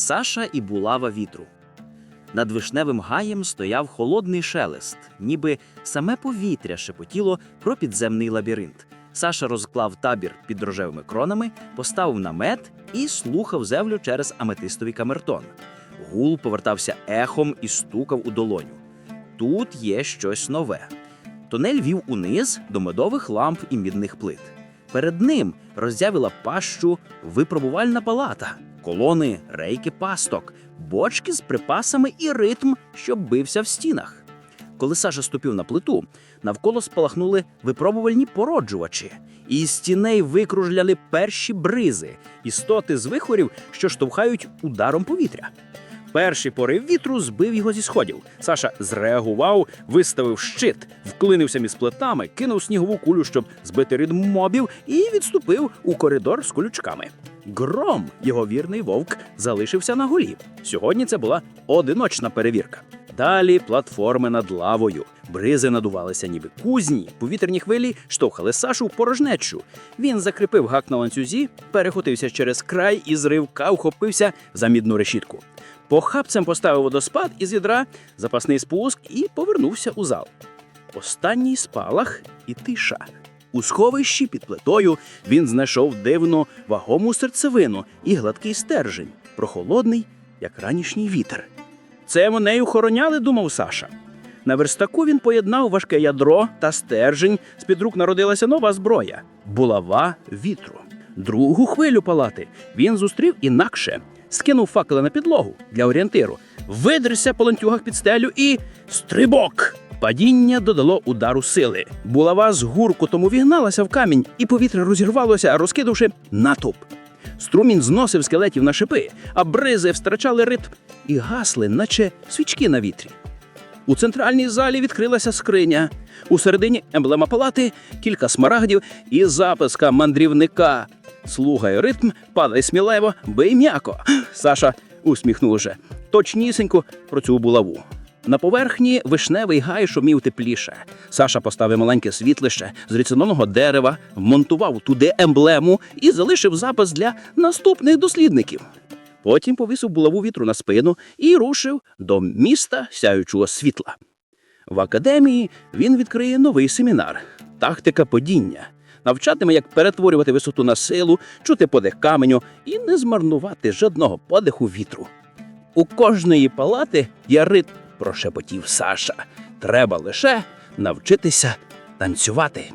Саша і булава вітру. Над вишневим гаєм стояв холодний шелест, ніби саме повітря шепотіло про підземний лабіринт. Саша розклав табір під рожевими кронами, поставив намет і слухав землю через аметистовий камертон. Гул повертався ехом і стукав у долоню. Тут є щось нове. Тунель вів униз до медових ламп і мідних плит. Перед ним роззявила пащу випробувальна палата, колони, рейки пасток, бочки з припасами і ритм, що бився в стінах. Коли Саша ступив на плиту, навколо спалахнули випробувальні породжувачі, і з стіней викружляли перші бризи, істоти з вихорів, що штовхають ударом повітря. Перший порив вітру збив його зі сходів. Саша зреагував, виставив щит, вклинився між плитами, кинув снігову кулю, щоб збити ритм мобів, і відступив у коридор з колючками. Гром, його вірний вовк, залишився на голі. Сьогодні це була одиночна перевірка. Далі платформи над лавою. Бризи надувалися, ніби кузні. Повітряні хвилі штовхали Сашу в порожнечу. Він закріпив гак на ланцюзі, перехотився через край і з ривка вхопився за мідну решітку. Похапцем поставив водоспад із відра, запасний спуск і повернувся у зал. Останній спалах і тиша. У сховищі під плитою він знайшов дивну вагому серцевину і гладкий стержень, прохолодний, як ранішній вітер. Це й охороняли, думав Саша. На верстаку він поєднав важке ядро та стержень. З-під рук народилася нова зброя булава вітру. Другу хвилю палати він зустрів інакше. Скинув факела на підлогу для орієнтиру, видерся по ланцюгах під стелю і стрибок. Падіння додало удару сили. Булава з гуркутом увігналася в камінь, і повітря розірвалося, розкидавши натовп. Струмінь зносив скелетів на шипи, а бризи втрачали ритм і гасли, наче свічки на вітрі. У центральній залі відкрилася скриня. У середині емблема палати, кілька смарагдів і записка мандрівника. Слухай ритм, падай сміливо, бий м'яко. Саша усміхнувся. Точнісінько про цю булаву. На поверхні вишневий гай шумів тепліше. Саша поставив маленьке світлище з ріцинонного дерева, вмонтував туди емблему і залишив запис для наступних дослідників. Потім повісив булаву вітру на спину і рушив до міста сяючого світла. В академії він відкриє новий семінар тактика падіння. Навчатиме, як перетворювати висоту на силу, чути подих каменю і не змарнувати жодного подиху вітру. У кожної палати є ритм, прошепотів Саша. Треба лише навчитися танцювати.